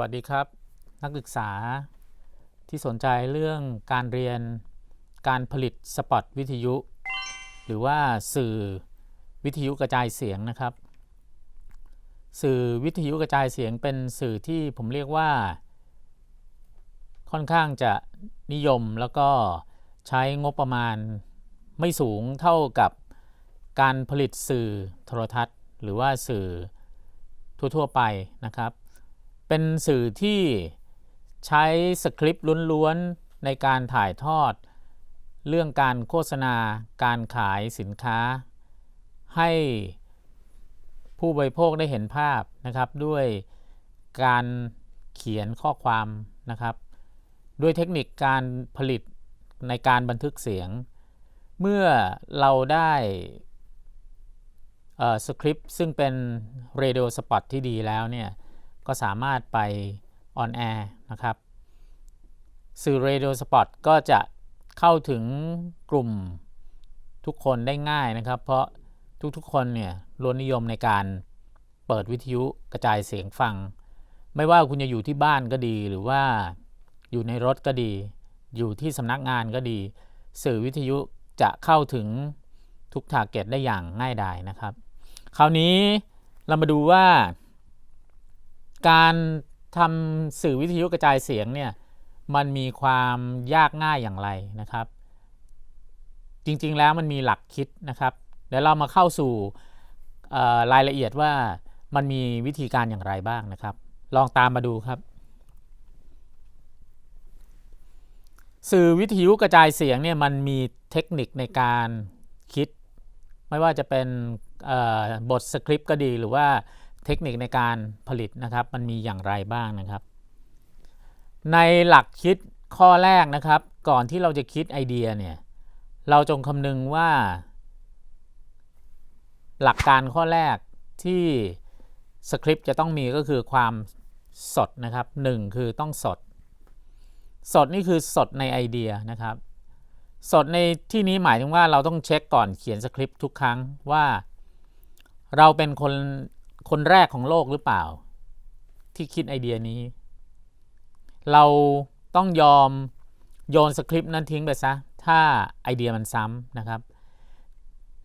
วัสดีครับ นักศึกษาที่สนใจเรื่องการเรียนการผลิตสปอตวิทยุ หรือว่าสื่อวิทยุกระจายเสียงนะครับ สื่อวิทยุกระจายเสียงเป็นสื่อที่ผมเรียกว่า ค่อนข้างจะนิยมแล้วก็ใช้งบประมาณไม่สูงเท่ากับการผลิตสื่อโทรทัศน์ หรือว่าสื่อทั่วๆไปนะครับ เป็นสื่อที่ใช้สคริปต์ล้วนๆในการถ่ายทอด เรื่องการโฆษณา การขายสินค้า ให้ผู้บริโภคได้เห็นภาพนะครับ ด้วยการเขียนข้อความนะครับ ด้วยเทคนิคการผลิตในการบันทึกเสียง เมื่อเราได้สคริปต์ซึ่งเป็นเรดิโอสปอตที่ดีแล้วเนี่ย ก็สามารถไปออนแอร์นะครับ สื่อเรดิโอสปอตก็จะเข้าถึงกลุ่มทุกคนได้ง่ายนะครับ เพราะทุกๆคนเนี่ยล้วนนิยมในการเปิดวิทยุกระจายเสียงฟัง ไม่ว่าคุณจะอยู่ที่บ้านก็ดี หรือว่าอยู่ในรถก็ดี อยู่ที่สำนักงานก็ดี สื่อวิทยุจะเข้าถึงทุกทาร์เก็ตได้อย่างง่ายดายนะครับ คราวนี้เรามาดูว่า การทำสื่อวิทยุกระจายเสียงเนี่ยมันมีความยากง่ายอย่างไรนะครับ จริงๆแล้วมันมีหลักคิดนะครับเดี๋ยวเรามาเข้าสู่รายละเอียดว่ามันมีวิธีการอย่างไรบ้างนะครับ ลองตามมาดูครับ สื่อวิทยุกระจายเสียงเนี่ยมันมีเทคนิคในการคิด ไม่ว่าจะเป็นบทสคริปต์ก็ดีหรือว่า เทคนิคในการผลิตนะครับ มันมีอย่างไรบ้างนะครับ ในหลักคิดข้อแรกนะครับ ก่อนที่เราจะคิดไอเดียเนี่ยเราจงคำนึงว่า หลักการข้อแรกที่สคริปต์จะต้องมีก็คือความสดนะครับหนึ่งคือต้องสด สดนี่คือสดในไอเดียนะครับ สดในที่นี้หมายถึงว่าเราต้องเช็คก่อนเขียนสคริปต์ทุกครั้งว่า เราเป็นคน คนแรกของโลกหรือเปล่า ที่คิดไอเดียนี้ เราต้องยอมโยนสคริปต์นั้นทิ้งไปซะ ถ้าไอเดียมันซ้ำนะครับ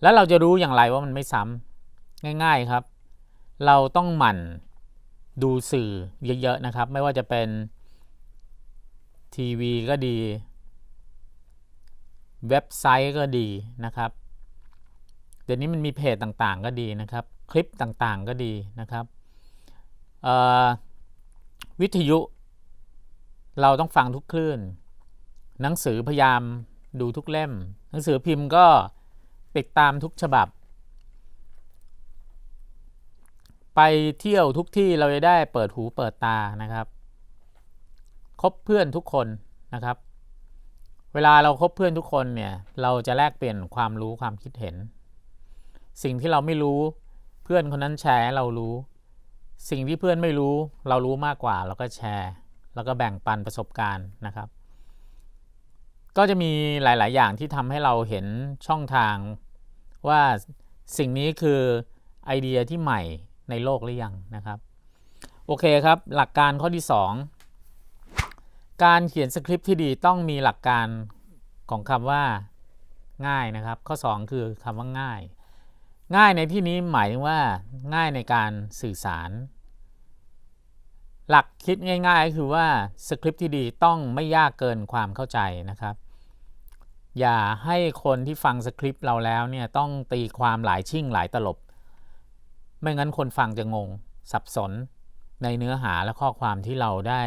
แล้วเราจะรู้อย่างไรว่ามันไม่ซ้ำง่าย ๆครับ เราต้องหมั่นดูสื่อเยอะ ๆ นะครับ ไม่ว่าจะเป็นทีวีก็ดี เว็บไซต์ก็ดีนะครับ เดี๋ยวนี้มันมีเพจต่างๆก็ดีนะครับ คลิปต่างๆก็ดีนะครับวิทยุเราต้องฟังทุกคลื่น หนังสือพยายามดูทุกเล่ม หนังสือพิมพ์ก็ติดตามทุกฉบับ ไปเที่ยวทุกที่เราจะได้เปิดหูเปิดตานะครับ คบเพื่อนทุกคนนะครับ เวลาเราคบเพื่อนทุกคนเนี่ย เราจะแลกเปลี่ยนความรู้ความคิดเห็น สิ่งที่เราไม่รู้ พื่อนคนนั้นแชร์เรารู้ สิ่งที่เพื่อนไม่รู้ เรารู้มากกว่าเราก็แชร์ แล้วก็แบ่งปันประสบการณ์นะครับ ก็จะมีหลาย ๆ อย่างที่ทำให้เราเห็นช่องทางว่าสิ่งนี้คือไอเดียที่ใหม่ในโลกหรือยังนะครับ โอเคครับ หลักการข้อที่ 2 การเขียนสคริปต์ที่ดีต้องมีหลักการของคำว่าง่ายนะครับ ข้อ 2 คือคำว่าง่าย ง่ายในที่นี้หมายถึงว่าง่ายในการสื่อสาร หลักคิดง่ายๆก็คือว่าสคริปต์ที่ดีต้องไม่ยากเกินความเข้าใจนะครับ อย่าให้คนที่ฟังสคริปต์เราแล้วเนี่ยต้องตีความหลายชิ่งหลายตลบ ไม่งั้นคนฟังจะงงสับสนในเนื้อหาและข้อความที่เราได้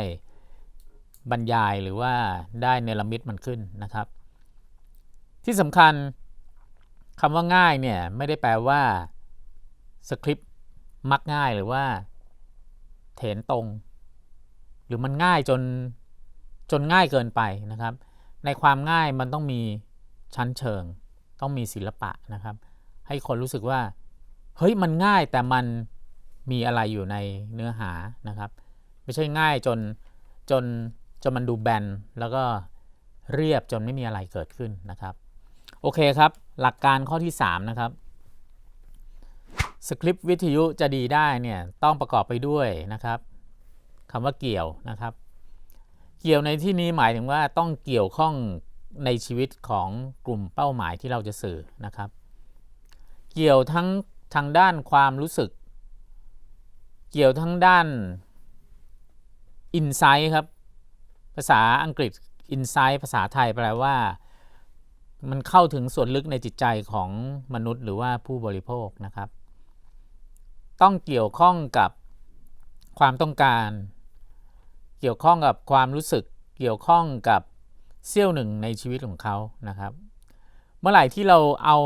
บรรยายหรือว่าได้เนรมิตมันขึ้นนะครับ ที่สำคัญ คำว่าง่ายเนี่ยไม่ได้แปลว่าสคริปต์มักง่ายหรือว่าเถนตรง หรือมันง่ายจนจนง่ายเกินไปนะครับ ในความง่ายมันต้องมีชั้นเชิง ต้องมีศิลปะนะครับ ให้คนรู้สึกว่าเฮ้ยมันง่ายแต่มันมีอะไรอยู่ในเนื้อหานะครับ ไม่ใช่ง่ายจนจนจนมันดูแบนแล้วก็เรียบจนไม่มีอะไรเกิดขึ้นนะครับ โอเคครับ หลักการข้อที่ 3 นะครับสคริปต์วิทยุจะดีได้เนี่ยต้องประกอบไปด้วยนะครับคำว่าเกี่ยวนะครับ เกี่ยวในที่นี้หมายถึงว่าต้องเกี่ยวข้องในชีวิตของกลุ่มเป้าหมายที่เราจะสื่อนะครับ เกี่ยวทั้งทางด้านความรู้สึก เกี่ยวทั้งด้าน insight ครับ ภาษาอังกฤษ insight ภาษาไทยแปลว่า มันเข้าถึงส่วนลึกในจิตใจของมนุษย์หรือว่าผู้บริโภคนะครับ ต้องเกี่ยวข้องกับความต้องการ เกี่ยวข้องกับความรู้สึก เกี่ยวข้องกับเสี้ยวหนึ่งในชีวิตของเขานะครับ เมื่อไหร่ที่เราเอา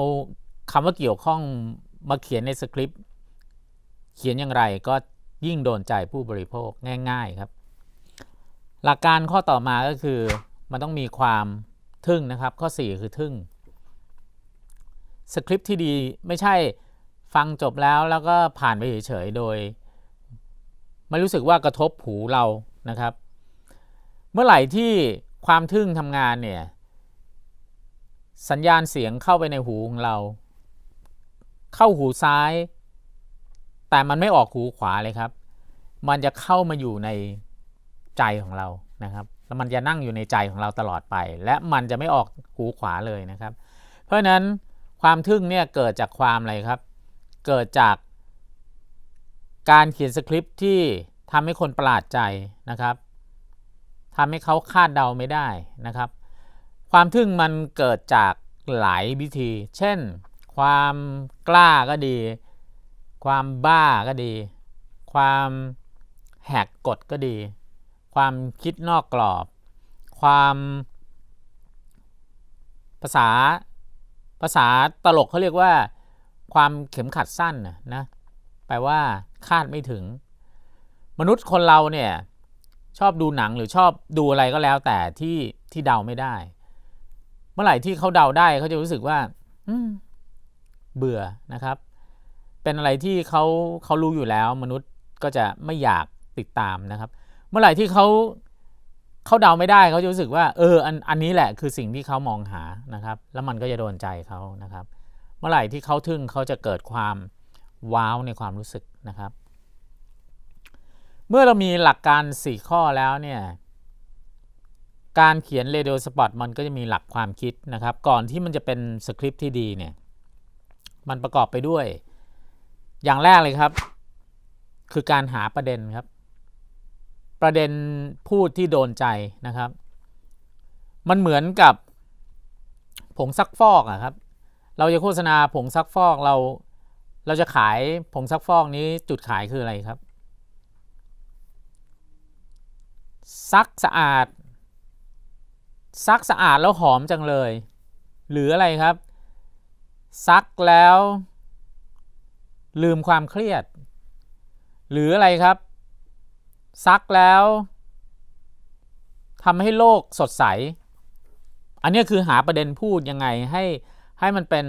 คำว่าเกี่ยวข้องมาเขียนในสคริปต์เขียนอย่างไรก็ยิ่งโดนใจผู้บริโภคง่าย ๆครับ หลักการข้อต่อมาก็คือมันต้องมีความ ทึ่งนะครับ ข้อ 4 คือทึ่งสคริปต์ที่ดีไม่ใช่ฟังจบแล้วแล้วก็ผ่านไปเฉยๆโดย ไม่รู้สึกว่ากระทบหูเรานะครับ เมื่อไหร่ที่ความทึ่งทำงานเนี่ยสัญญาณเสียงเข้าไปในหูของเรา เข้าหูซ้าย แต่มันไม่ออกหูขวาเลยครับ มันจะเข้ามาอยู่ในใจของเรานะครับ แล้วมันจะนั่งอยู่ในใจของเราตลอดไป และมันจะไม่ออกหูขวาเลยนะครับ เพราะฉะนั้นความทึ่งเนี่ยเกิดจากความอะไรครับ เกิดจากการเขียนสคริปต์ที่ทำให้คนประหลาดใจนะครับทำให้เขาคาดเดาไม่ได้นะครับ ความทึ่งมันเกิดจากหลายวิธี เช่น ความกล้าก็ดี ความบ้าก็ดี ความแหกกฎก็ดี ความคิดนอกกรอบ ความภาษาภาษาตลกเขาเรียกว่า ความเข็มขัดสั้นนะแปลว่าคาดไม่ถึง มนุษย์คนเราเนี่ยชอบดูหนังหรือชอบดูอะไรก็แล้วแต่ที่ที่เดาไม่ได้ เมื่อไหร่ที่เขาเดาได้เขาจะรู้สึกว่าเบื่อนะครับ เป็นอะไรที่เขาเขารู้อยู่แล้ว มนุษย์ก็จะไม่อยากติดตามนะครับ เมื่อไหร่ที่เขาเขาเดาไม่ได้เขาจะรู้สึกว่าเอออันอันนี้แหละคือสิ่งที่เขามองหานะครับ แล้วมันก็จะโดนใจเขานะครับ เมื่อไหร่ที่เขาทึ่งเขาจะเกิดความว้าวในความรู้สึกนะครับ เมื่อเรามีหลักการ 4 ข้อแล้วเนี่ยการเขียนเรดิโอสปอตมันก็จะมีหลักความคิดนะครับ ก่อนที่มันจะเป็นสคริปต์ที่ดีเนี่ยมันประกอบไปด้วย อย่างแรกเลยครับ คือการหาประเด็นครับ ประเด็นพูดที่โดนใจนะครับ มันเหมือนกับผงซักฟอกอะครับ เราจะโฆษณาผงซักฟอกเรา เราจะขายผงซักฟอกนี้จุดขายคืออะไรครับ ซักสะอาด ซักสะอาดแล้วหอมจังเลย หรืออะไรครับ ซักแล้ว ลืมความเครียด หรืออะไรครับ ซักแล้วทำให้โลกสดใส อันนี้คือหาประเด็นพูดยังไงให้ให้มันเป็น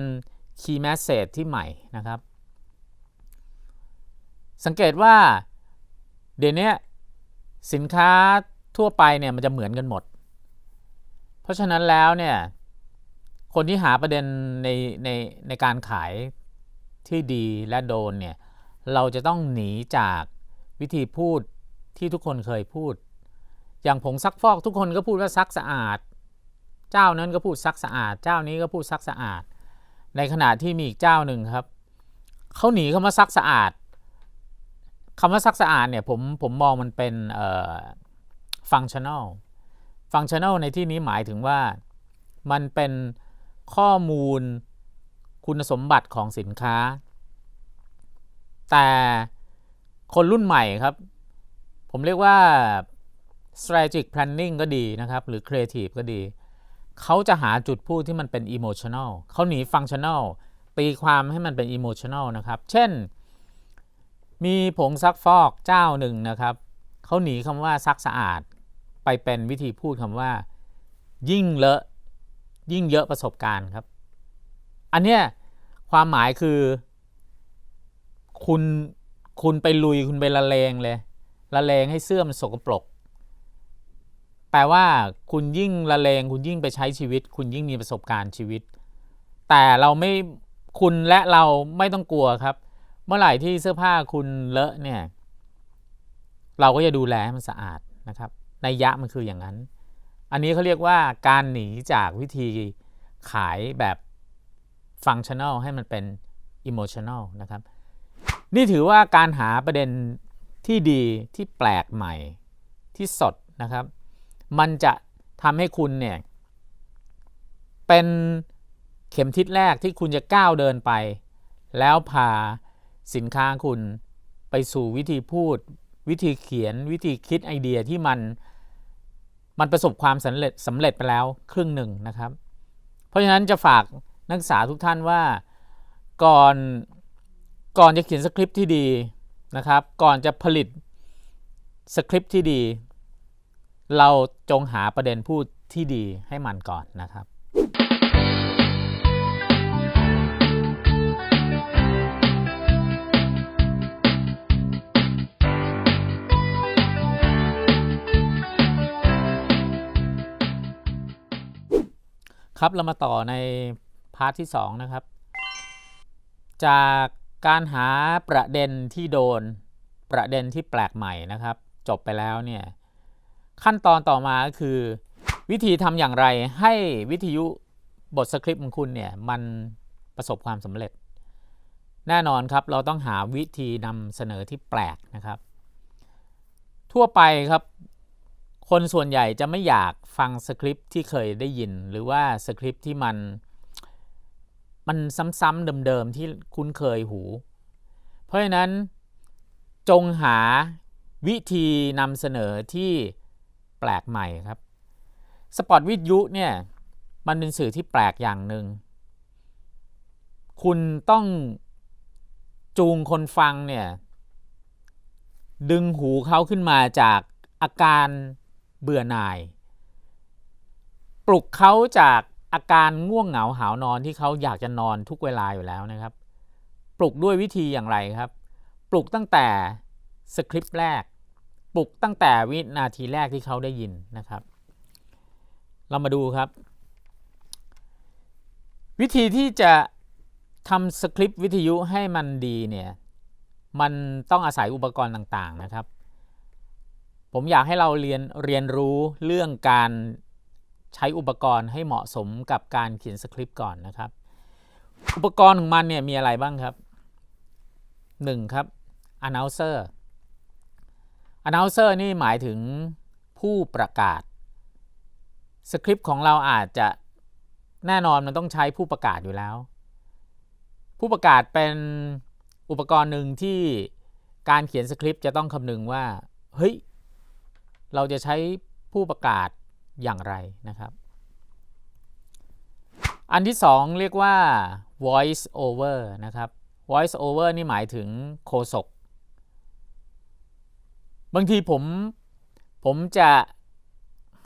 key message ที่ใหม่นะครับ สังเกตว่าเดี๋ยวนี้สินค้าทั่วไปเนี่ยมันจะเหมือนกันหมด เพราะฉะนั้นแล้วเนี่ยคนที่หาประเด็นในในในการขายที่ดีและโดนเนี่ยเราจะต้องหนีจากวิธีพูด ที่ทุกคนเคยพูด อย่างผงซักฟอกทุกคนก็พูดว่าซักสะอาด เจ้านั้นก็พูดซักสะอาด เจ้านี้ก็พูดซักสะอาด ในขณะที่มีอีกเจ้าหนึ่งครับเขาหนีคำว่าซักสะอาดคำว่าซักสะอาดเนี่ยผมผมมองมันเป็นฟังชั่นอลฟังชั่นอลในที่นี้หมายถึงว่ามันเป็นข้อมูลคุณสมบัติของสินค้า แต่คนรุ่นใหม่ครับ ผมเรียกว่า strategic planning ก็ดีนะครับ หรือ creative ก็ดี เขาจะหาจุดพูดที่มันเป็น emotional เขาหนี functional ตีความให้มันเป็น emotional นะครับ เช่น มีผงซักฟอกเจ้าหนึ่งนะครับ เขาหนีคำว่าซักสะอาด ไปเป็นวิธีพูดคำว่า ยิ่งเลอะยิ่งเยอะประสบการณ์ครับ อันเนี้ยความหมายคือ คุณคุณไปลุยคุณไปละเลงเลย ละเลงให้เสื้อมันสกปรก แปลว่าคุณยิ่งละเลงคุณยิ่งไปใช้ชีวิต คุณยิ่งมีประสบการณ์ชีวิต แต่เราไม่คุณและเราไม่ต้องกลัวครับ เมื่อไหร่ที่เสื้อผ้าคุณเลอะเนี่ย เราก็จะดูแลให้มันสะอาดนะครับในยะมันคืออย่างนั้น อันนี้เขาเรียกว่าการหนีจากวิธีขายแบบฟังชั่น a ลให้มันเป็นอิโมชั่น a ลนะครับ นี่ถือว่าการหาประเด็น ที่ดีที่แปลกใหม่ที่สดนะครับ มันจะทำให้คุณเนี่ยเป็นเข็มทิศแรกที่คุณจะก้าวเดินไป แล้วพาสินค้าคุณไปสู่วิธีพูด วิธีเขียนวิธีคิดไอเดียที่มันมันประสบความสำเร็จสำเร็จไปแล้วครึ่งหนึ่งนะครับ เพราะฉะนั้นจะฝากนักศึกษาทุกท่านว่าก่อนก่อนจะเขียนสคริปต์ที่ดี นะครับ ก่อนจะผลิตสคริปต์ที่ดี เราจงหาประเด็นพูดที่ดีให้มันก่อนนะครับครับเรามาต่อในพาร์ทที่ 2 นะครับ จาก การหาประเด็นที่โดนประเด็นที่แปลกใหม่นะครับ จบไปแล้วเนี่ยขั้นตอนต่อมาก็คือ วิธีทำอย่างไรให้วิทยุบทสคริปต์ของคุณเนี่ยมันประสบความสำเร็จ แน่นอนครับเราต้องหาวิธีนำเสนอที่แปลกนะครับ ทั่วไปครับ คนส่วนใหญ่จะไม่อยากฟังสคริปต์ที่เคยได้ยิน หรือว่าสคริปต์ที่มัน มันซ้ำๆเดิมๆที่คุ้นเคยหู เพราะฉะนั้นจงหาวิธีนำเสนอที่แปลกใหม่ครับสปอตวิทยุเนี่ยมันเป็นสื่อที่แปลกอย่างหนึ่งคุณต้องจูงคนฟังเนี่ยดึงหูเขาขึ้นมาจากอาการเบื่อหน่าย ปลุกเขาจาก อาการง่วงเหงาหาวนอนที่เขาอยากจะนอนทุกเวลาอยู่แล้วนะครับ ปลุกด้วยวิธีอย่างไรครับ ปลุกตั้งแต่สคริปต์แรก ปลุกตั้งแต่วินาทีแรกที่เขาได้ยินนะครับ เรามาดูครับ วิธีที่จะทำสคริปต์วิทยุให้มันดีเนี่ยมันต้องอาศัยอุปกรณ์ต่างๆนะครับ ผมอยากให้เราเรียนเรียนรู้เรื่องการ ใช้อุปกรณ์ให้เหมาะสมกับการเขียนสคริปต์ก่อนนะครับ อุปกรณ์ของมันเนี่ยมีอะไรบ้างครับ 1. ครับ announcer announcer นี่หมายถึงผู้ประกาศ สคริปต์ของเราอาจจะแน่นอนมันต้องใช้ผู้ประกาศอยู่แล้ว ผู้ประกาศเป็นอุปกรณ์หนึ่งที่การเขียนสคริปต์จะต้องคำนึงว่า เฮ้ย เราจะใช้ผู้ประกาศ อย่างไรนะครับ อันที่สองเรียกว่า voice over นะครับ voice over นี่หมายถึงโคศกบางทีผมผมจะ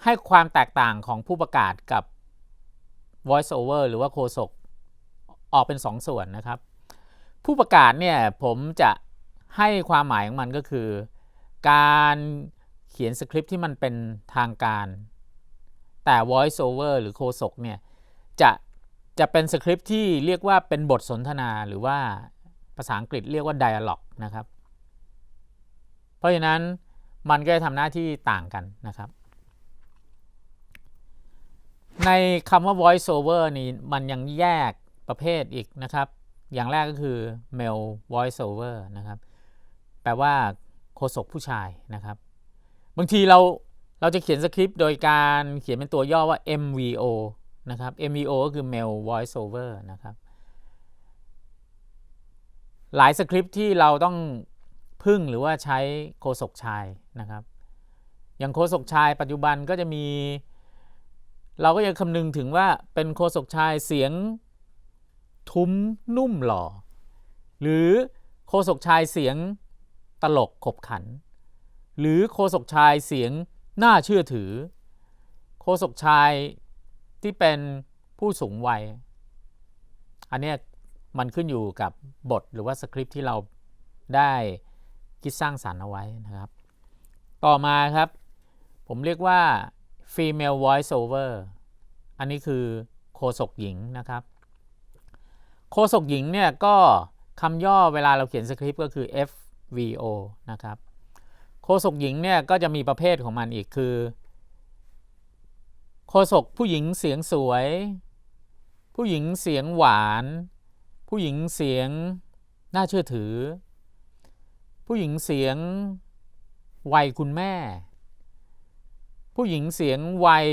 ให้ความแตกต่างของผู้ประกาศกับ voice over หรือว่าโคศกออกเป็นสองส่วนนะครับ ผู้ประกาศเนี่ยผมจะให้ความหมายของมันก็คือ การเขียนสคริปต์ที่มันเป็นทางการ แต่ voice over หรือโคศกเนี่ยจะจะเป็นสคริปที่เรียกว่าเป็นบทสนทนาหรือว่าภาษาอังกฤษเรียกว่า dialogue นะครับ เพราะฉะนั้นมันก็จะทำหน้าที่ต่างกันนะครับ ในคำว่า voice over นี้มันยังแยกประเภทอีกนะครับ อย่างแรกก็คือ male voice over นะครับ แปลว่าโฆษกผู้ชายนะครับ บางทีเรา เราจะเขียนสคริปต์โดยการเขียนเป็นตัวย่อว่า MVO นะครับ MVO ก็คือ male voice over นะครับ หลายสคริปต์ที่เราต้องพึ่งหรือว่าใช้โฆษกชายนะครับ อย่างโฆษกชายปัจจุบันก็จะมี เราก็ยังคำนึงถึงว่าเป็นโฆษกชายเสียงทุ้มนุ่มหล่อ หรือโฆษกชายเสียงตลกขบขัน หรือโฆษกชายเสียง น่าเชื่อถือโฆษกชายที่เป็นผู้สูงวัย อันนี้มันขึ้นอยู่กับบทหรือว่าสคริปที่เราได้คิดสร้างสารรค์เอาไว้นะครับ ต่อมาครับ ผมเรียกว่า female voice over อันนี้คือโคศกหญิงนะครับ โคศกหญิงเนี่ยก็คำย่อเวลาเราเขียนสคริปต์ก็คือ FVO นะครับ โฆษกหญิงเนี่ยก็จะมีประเภทของมันอีกคือโฆษกผู้หญิงเสียงสวย ผู้หญิงเสียงหวาน ผู้หญิงเสียงน่าเชื่อถือ ผู้หญิงเสียงวัยคุณแม่ ผู้หญิงเสียงวัย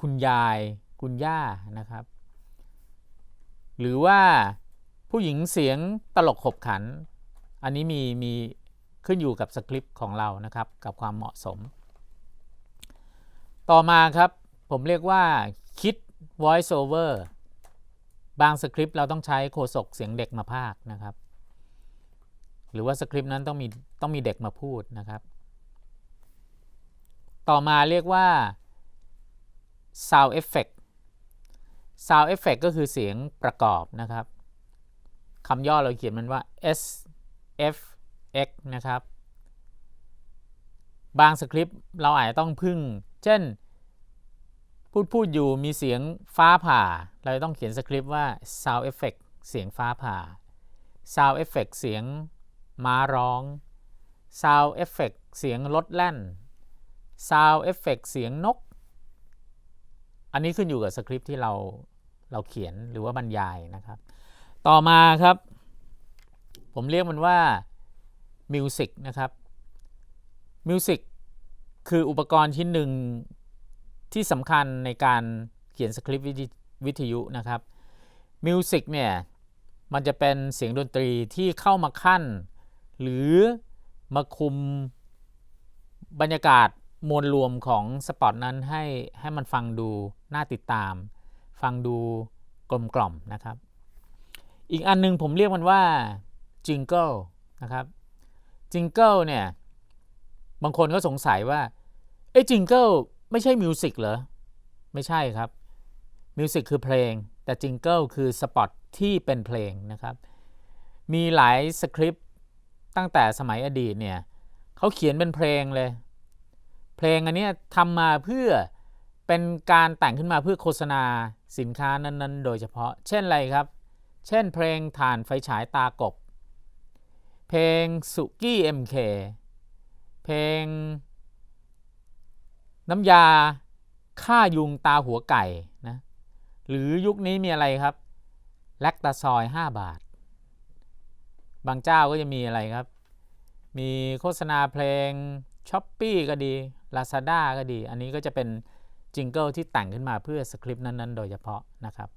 คุณยาย คุณย่านะครับ หรือว่าผู้หญิงเสียงตลกขบขัน อันนี้มีมี ขึ้นอยู่กับสคริปต์ของเรานะครับกับความเหมาะสม ต่อมาครับผมเรียกว่าคิด voice over บางสคริปต์เราต้องใช้โฆษกเสียงเด็กมาพากนะครับ หรือว่าสคริปต์นั้นต้องมีต้องมีเด็กมาพูดนะครับ ต่อมาเรียกว่า sound effect sound effect ก็คือเสียงประกอบนะครับคำย่อเราเขียนมันว่า S F X นะครับ บางสคริปต์เราอาจจะต้องพึ่ง เช่น พูดพูดอยู่มีเสียงฟ้าผ่า เราต้องเขียนสคริปต์ว่า sound effect เสียงฟ้าผ่า sound effect เสียงม้าร้อง sound effect เสียงรถแล่น sound effect เสียงนก อันนี้ขึ้นอยู่กับสคริปต์ที่เราเราเขียนหรือว่าบรรยายนะครับ ต่อมาครับ ผมเรียกมันว่า มิวสิกนะครับมิวสิกคืออุปกรณ์ชิ้นหนึ่งที่สำคัญในการเขียนสคริปต์วิทยุนะครับมิวสิกเนี่ยมันจะเป็นเสียงดนตรีที่เข้ามาขั้น หรือมาคุมบรรยากาศมวลรวมของสปอตนั้นให้ให้มันฟังดูน่าติดตาม ฟังดูกลมกล่อมนะครับ อีกอันนึงผมเรียกมันว่าจิงเกิลนะครับ จิงเกิลเนี่ยบางคนก็สงสัยว่าเอ้จิงเกิลไม่ใช่มิวสิกเหรอ ไม่ใช่ครับมิวสิกคือเพลง แต่จิงเกิลคือสปอตที่เป็นเพลงนะครับ มีหลายสคริปต์ตั้งแต่สมัยอดีตเนี่ยเขาเขียนเป็นเพลงเลย เพลงอันนี้ทำมาเพื่อเป็นการแต่งขึ้นมาเพื่อโฆษณาสินค้านั้นๆ โดยเฉพาะ เช่นอะไรครับ เช่นเพลงฐานไฟฉายตากบ เพลงสุกี้ MK เพลง น้ำยาฆ่ายุงตาหัวไก่นะหรือยุคนี้มีอะไรครับ แลคตาซอย 5 บาท บางเจ้าก็จะมีอะไรครับ มีโฆษณาเพลงช้อปปี้ก็ดี Lazada ก็ดี อันนี้ก็จะเป็นจิงเกิลที่แต่งขึ้นมาเพื่อสคริปต์นั้นๆ โดยเฉพาะนะครับ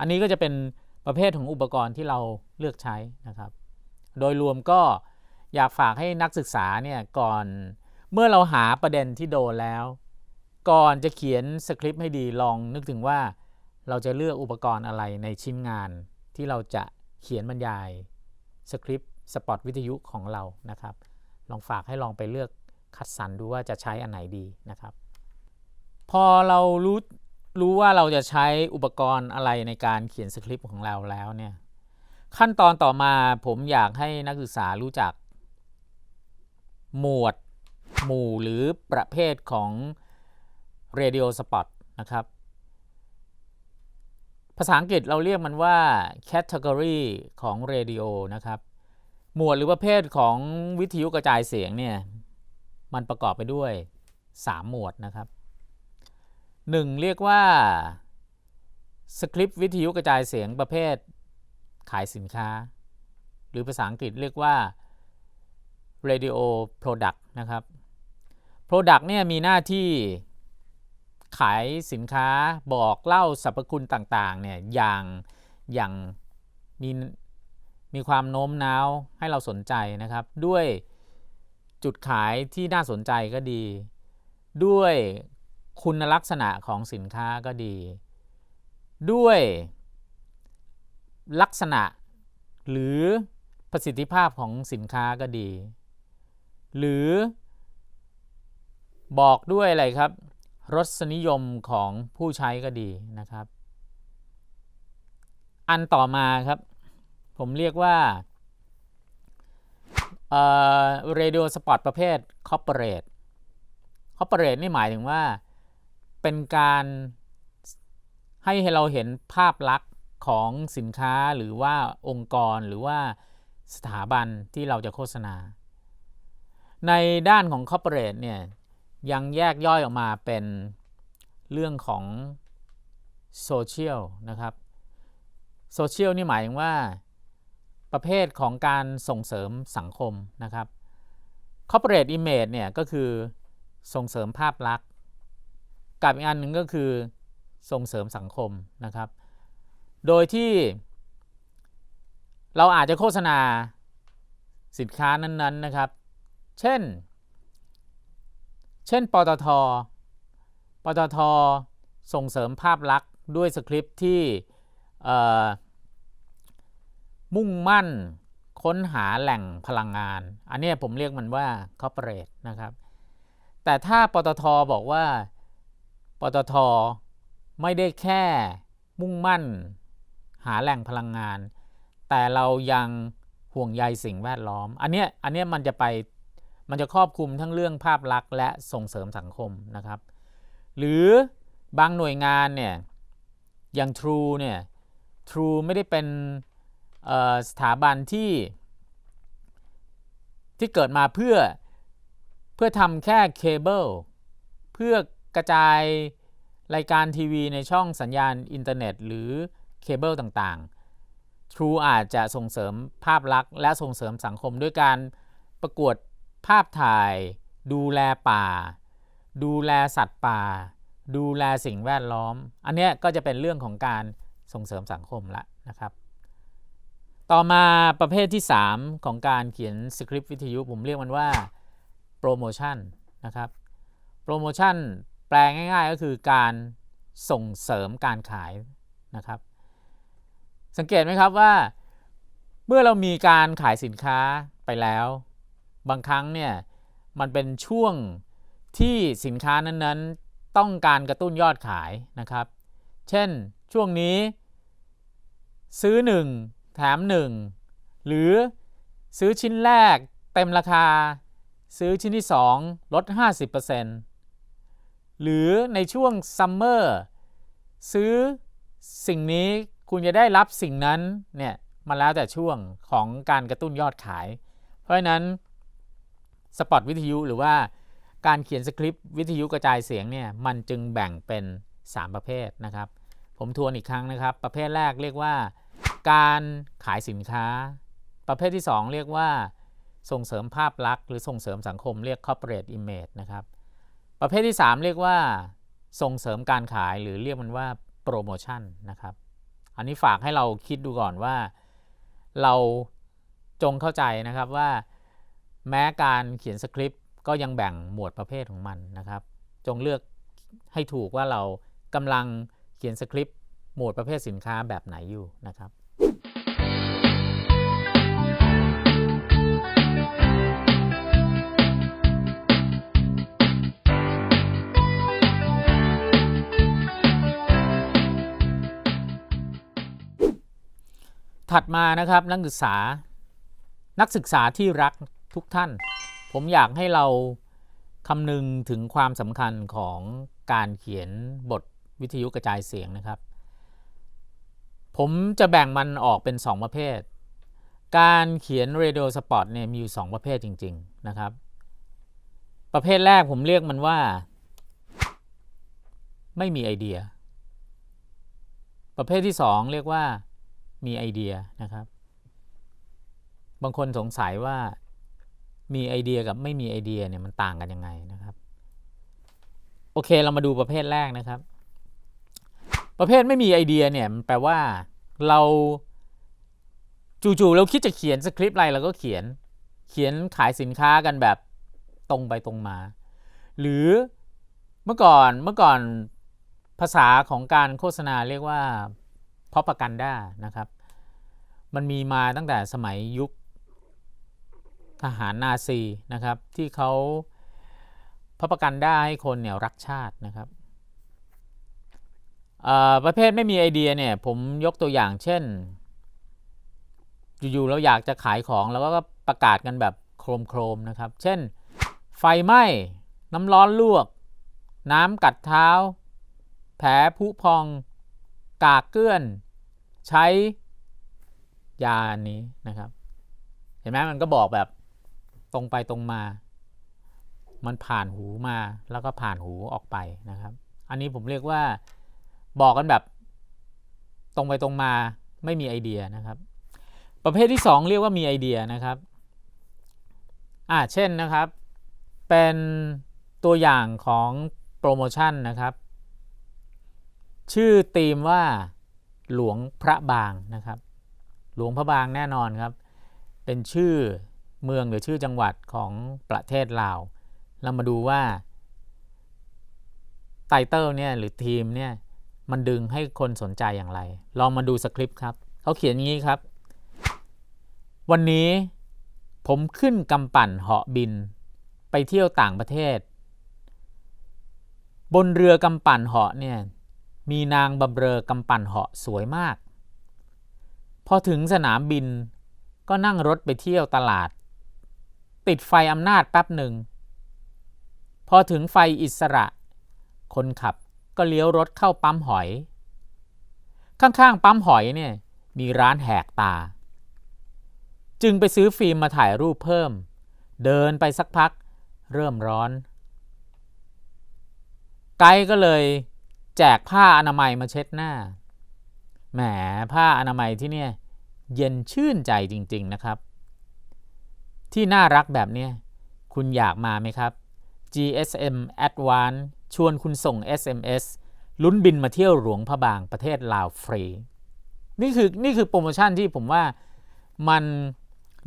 อันนี้ก็จะเป็นประเภทของอุปกรณ์ที่เราเลือกใช้นะครับ โดยรวมก็อยากฝากให้นักศึกษาเนี่ยก่อนเมื่อเราหาประเด็นที่โดนแล้ว ก่อนจะเขียนสคริปต์ให้ดีลองนึกถึงว่าเราจะเลือกอุปกรณ์อะไรในชิ้นงานที่เราจะเขียนบรรยายสคริปต์สปอตวิทยุของเรานะครับ ลองฝากให้ลองไปเลือกคัดสรรดูว่าจะใช้อันไหนดีนะครับ พอเรารู้รู้ว่าเราจะใช้อุปกรณ์อะไรในการเขียนสคริปต์ของเราแล้วเนี่ย ขั้นตอนต่อมาผมอยากให้นักศึกษารู้จัก หมวดหมู่หรือประเภทของ radio spot นะครับ ภาษาอังกฤษเราเรียกมันว่า category ของ radio นะครับ หมวดหรือประเภทของวิทยุกระจายเสียงเนี่ย มันประกอบไปด้วย 3 หมวดนะครับ 1. เรียกว่าสคริปต์วิทยุกระจายเสียงประเภท ขายสินค้า หรือภาษาอังกฤษเรียกว่า radio product นะครับ product เนี่ยมีหน้าที่ขายสินค้าบอกเล่าสรรพคุณต่างๆเนี่ยอย่างอย่างมีมีความโน้มน้าวให้เราสนใจนะครับ ด้วยจุดขายที่น่าสนใจก็ดี ด้วยคุณลักษณะของสินค้าก็ดี ด้วย ลักษณะ หรือประสิทธิภาพของสินค้าก็ดี หรือบอกด้วยอะไรครับ รสนิยมของผู้ใช้ก็ดีนะครับ อันต่อมาครับ ผมเรียกว่าเอ่อ radio spot ประเภท corporate corporate นี่หมายถึงว่าเป็นการให้เราเห็นภาพลักษณ ของสินค้าหรือว่าองค์กรหรือว่าสถาบันที่เราจะโฆษณา ในด้านของ corporate เนี่ยยังแยกย่อยออกมาเป็นเรื่องของโซเชียลนะครับโซเชียลนี่หมายถึงว่าประเภทของการส่งเสริมสังคมนะครับ corporate image เนี่ยก็คือส่งเสริมภาพลักษณ์ กับอีกอันหนึ่งก็คือส่งเสริมสังคมนะครับ โดยที่เราอาจจะโฆษณาสินค้านั้นๆนะครับ เช่น เช่น ปตท ปตท ส่งเสริมภาพลักษณ์ด้วยสคริปที่มุ่งมั่นค้นหาแหล่งพลังงาน อันนี้ผมเรียกมันว่า corporate นะครับ แต่ถ้าปตทบอกว่า ปตท ไม่ได้แค่มุ่งมั่น หาแหล่งพลังงาน แต่เรายังห่วงใยสิ่งแวดล้อม อันเนี้ยอันเนี้ยมันจะไปมันจะครอบคลุมทั้งเรื่องภาพลักษณ์และส่งเสริมสังคมนะครับ หรือบางหน่วยงานเนี่ยอย่าง True เนี่ย True ไม่ได้เป็นสถาบันที่ที่เกิดมาเพื่อเพื่อทำแค่เคเบิลเพื่อกระจายรายการทีวีในช่องสัญญาณอินเทอร์เน็ต หรือ เคเบิลต่างๆ True อาจจะส่งเสริมภาพลักษณ์และส่งเสริมสังคมด้วยการประกวดภาพถ่าย ดูแลป่า ดูแลสัตว์ป่า ดูแลสิ่งแวดล้อม อันนี้ก็จะเป็นเรื่องของการส่งเสริมสังคมละนะครับ ต่อมาประเภทที่ 3 ของการเขียนสคริปต์วิทยุผมเรียกมันว่าโปรโมชั่นนะครับโปรโมชั่นแปลง่ายๆก็คือการส่งเสริมการขายนะครับ สังเกตไหมครับว่า เมื่อเรามีการขายสินค้าไปแล้ว บางครั้งเนี่ยมันเป็นช่วงที่สินค้านั้นๆ ต้องการกระตุ้นยอดขายนะครับ เช่นช่วงนี้ ซื้อ 1 แถม 1 หรือซื้อชิ้นแรกเต็มราคา ซื้อชิ้นที่ 2 ลด 50%หรือในช่วงซัมเมอร์ซื้อสิ่งนี้ คุณจะได้รับสิ่งนั้นเนี่ยมาแล้วแต่ช่วงของการกระตุ้นยอดขาย เพราะฉะนั้นสปอตวิทยุหรือว่าการเขียนสคริปต์วิทยุกระจายเสียงเนี่ยมันจึงแบ่งเป็น 3 ประเภทนะครับ ผมทวนอีกครั้งนะครับ ประเภทแรกเรียกว่า การขายสินค้า ประเภทที่ 2 เรียกว่า ส่งเสริมภาพลักษณ์หรือส่งเสริมสังคมเรียก corporate image นะครับประเภทที่ 3 เรียกว่าส่งเสริมการขายหรือเรียกมันว่าโปรโมชั่นนะครับ อันนี้ฝากให้เราคิดดูก่อนว่า เราจงเข้าใจนะครับว่า แม้การเขียนสคริปต์ก็ยังแบ่งหมวดประเภทของมันนะครับ จงเลือกให้ถูกว่าเรากำลังเขียนสคริปต์หมวดประเภทสินค้าแบบไหนอยู่นะครับ ถัดมานะครับนักศึกษานักศึกษาที่รักทุกท่าน ผมอยากให้เราคำนึงถึงความสำคัญของการเขียนบทวิทยุกระจายเสียงนะครับ ผมจะแบ่งมันออกเป็น 2 ประเภท การเขียนเรดิโอสปอตเนี่ยมีอยู่ 2 ประเภทจริง ๆ นะครับ ประเภทแรกผมเรียกมันว่า ไม่มีไอเดีย ประเภทที่ 2 เรียกว่า มีไอเดียนะครับ บางคนสงสัยว่ามีไอเดียกับไม่มีไอเดียเนี่ยมันต่างกันยังไงนะครับ โอเคเรามาดูประเภทแรกนะครับ ประเภทไม่มีไอเดียเนี่ยมันแปลว่าเราจู่ๆเราคิดจะเขียนสคริปต์อะไรเราก็เขียนเขียนขายสินค้ากันแบบตรงไปตรงมา หรือเมื่อก่อนเมื่อก่อนภาษาของการโฆษณาเรียกว่า พอประกันด้านะครับ มันมีมาตั้งแต่สมัยยุคทหารนาซีนะครับ ที่เขาพระประกันได้ให้คนเนี่ยรักชาตินะครับประเภทไม่มีไอเดียเนี่ยผมยกตัวอย่างเช่น อยู่ๆเราอยากจะขายของแล้วก็ประกาศกันแบบโครมๆนะครับ เช่น ไฟไหม้น้ำร้อนลวก น้ำกัดเท้า แผลผุพอง กากเกลื่อนใช้ยานี้นะครับ เห็นไหมมันก็บอกแบบตรงไปตรงมา มันผ่านหูมาแล้วก็ผ่านหูออกไปนะครับ อันนี้ผมเรียกว่าบอกกันแบบตรงไปตรงมาไม่มีไอเดียนะครับ ประเภทที่ 2 เรียกว่ามีไอเดียนะครับอ่าเช่นนะครับ เป็นตัวอย่างของโปรโมชั่นนะครับ ชื่อธีมว่าหลวงพระบางนะครับ หลวงพระบางแน่นอนครับ เป็นชื่อเมืองหรือชื่อจังหวัดของประเทศลาว เรามาดูว่าไตเติลเนี่ยหรือทีมเนี่ยมันดึงให้คนสนใจอย่างไร ลองมาดูสคริปต์ครับ เขาเขียนอย่างนี้ครับ วันนี้ผมขึ้นกำปั่นเหาะบินไปเที่ยวต่างประเทศ บนเรือกำปั่นเหาะเนี่ย มีนางบำเรอกำปั่นเหาะสวยมาก พอถึงสนามบินก็นั่งรถไปเที่ยวตลาด ติดไฟอำนาจแป๊บหนึ่ง พอถึงไฟอิสระ คนขับก็เลี้ยวรถเข้าปั๊มหอย ข้างๆปั๊มหอยเนี่ยมีร้านแหกตา จึงไปซื้อฟิล์มมาถ่ายรูปเพิ่ม เดินไปสักพักเริ่มร้อน ไกด์ก็เลย แจกผ้าอนามัยมาเช็ดหน้า แหมผ้าอนามัยที่เนี่ยเย็นชื่นใจจริง ๆนะครับ ที่น่ารักแบบเนี้ยคุณอยากมาไหมครับ GSM Advance ชวนคุณส่ง SMS ลุ้นบินมาเที่ยวหลวงพระบางประเทศลาวฟรี นี่คือนี่คือโปรโมชั่นที่ผมว่ามัน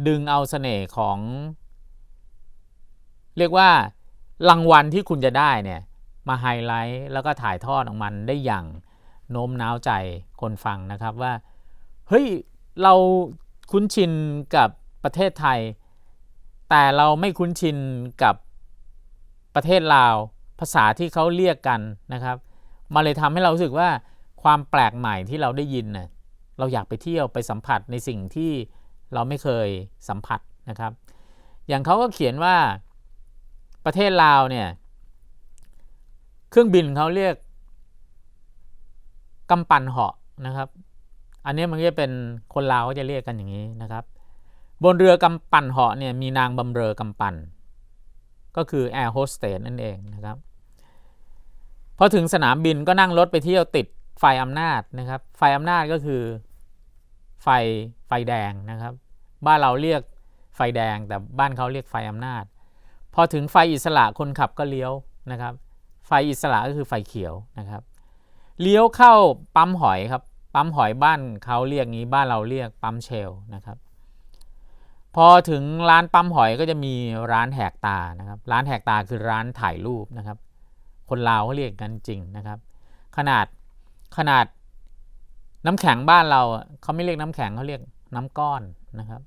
ดึงเอาเสน่ห์ของ เรียกว่ารางวัลที่คุณจะได้เนี่ย มาไฮไลท์แล้วก็ถ่ายทอดออกมันได้อย่างโน้มน้าวใจคนฟังนะครับว่า เฮ้ย เราคุ้นชินกับประเทศไทย แต่เราไม่คุ้นชินกับประเทศลาว ภาษาที่เขาเรียกกันนะครับมาเลยทำให้เรารู้สึกว่าความแปลกใหม่ที่เราได้ยินน่ะเราอยากไปเที่ยวไปสัมผัสในสิ่งที่เราไม่เคยสัมผัสนะครับ อย่างเขาก็เขียนว่าประเทศลาวเนี่ย เครื่องบินเขาเรียกกำปั่นเหาะนะครับ อันนี้มันก็เป็นคนลาวก็จะเรียกกันอย่างนี้นะครับ บนเรือกำปั่นเหาะเนี่ยมีนางบำเรอกำปั่น ก็คือแอร์โฮสเตสนั่นเองนะครับพอถึงสนามบินก็นั่งรถไปเที่ยวติดไฟอำนาจนะครับ ไฟอำนาจก็คือไฟไฟแดงนะครับ บ้านเราเรียกไฟแดงแต่บ้านเขาเรียกไฟอำนาจ พอถึงไฟอิสระคนขับก็เลี้ยวนะครับ ไฟอิสระก็คือไฟเขียวนะครับเลี้ยวเข้าปั๊มหอยครับปั๊มหอยบ้านเขาเรียกงี้บ้านเราเรียกปั๊มเชลนะครับ พอถึงร้านปั๊มหอยก็จะมีร้านแหกตานะครับ ร้านแหกตาคือร้านถ่ายรูปนะครับ คนลาวเขาเรียกกันจริงนะครับ ขนาดขนาดน้ำแข็งบ้านเราเขาไม่เรียกน้ำแข็งเขาเรียกน้ำก้อนนะครับ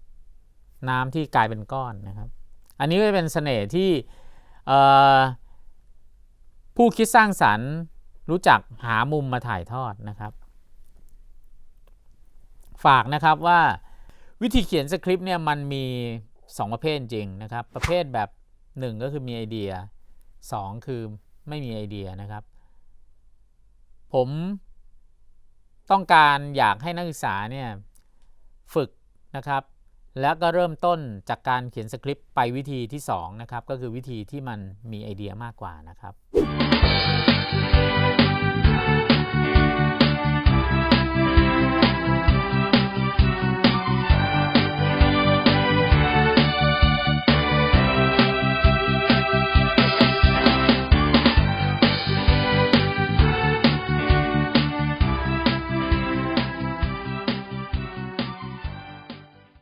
น้ำที่กลายเป็นก้อนนะครับ อันนี้ก็เป็นเสน่ห์ที่ ผู้คิดสร้างสรรค์รู้จักหามุมมาถ่ายทอดนะครับ ฝากนะครับว่าวิธีเขียนสคริปต์เนี่ยมันมี 2 ประเภทจริงนะครับ ประเภทแบบ 1 ก็คือมีไอเดีย 2 คือไม่มีไอเดียนะครับ ผมต้องการอยากให้นักศึกษาเนี่ยฝึกนะครับ แล้วก็เริ่มต้นจากการเขียนสคริปต์ไปวิธีที่2นะครับก็คือวิธีที่มันมีไอเดียมากกว่านะครับ